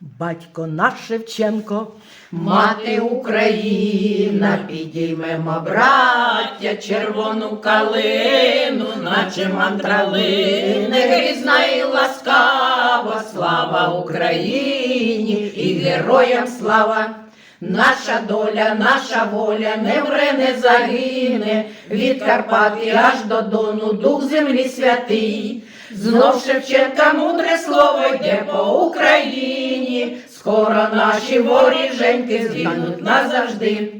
Батько наш Шевченко, Мати Україна, підіймемо, браття, червону калину, наче мандралини, грізна і ласкава, слава Україні і героям слава. Наша доля, наша воля не вре, не загине, від Карпати аж до Дону, дух землі святий. Знов Шевченка мудре слово йде по Україні, скоро наші воріженьки згинуть назавжди.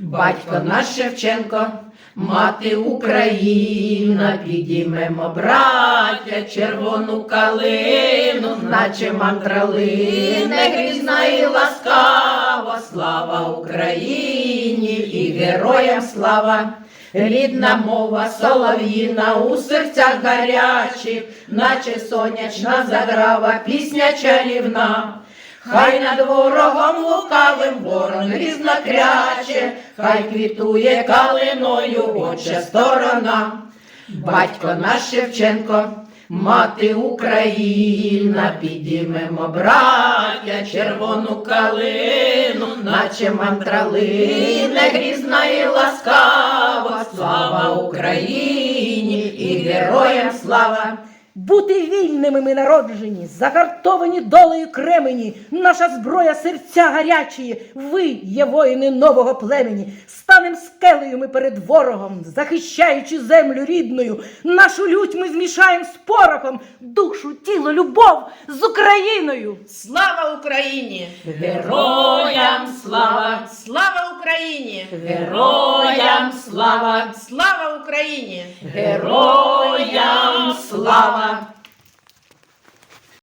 Батько наш Шевченко, мати Україна, підіймемо, браття, червону калину, наче мантралини, грізна і ласкава, слава Україні і героям слава. Рідна мова солов'їна у серцях гарячих, наче сонячна заграва, пісня чарівна. Хай над ворогом лукавим ворон грізно кряче, хай квітує калиною отча сторона. Батько наш Шевченко, мати Україна, підіймемо, браття, червону калину, наче мантралини, грізна і ласкава, слава Україні і героям слава. Бути вільними ми народжені, загартовані долею кремені, наша зброя серця гарячі, ви є воїни нового племені. Станем скелею ми перед ворогом, захищаючи землю рідною, нашу лють ми змішаєм з порохом, душу, тіло, любов з Україною. Слава Україні! Героям слава, Слава Україні! героям слава, Слава Україні! героям слава.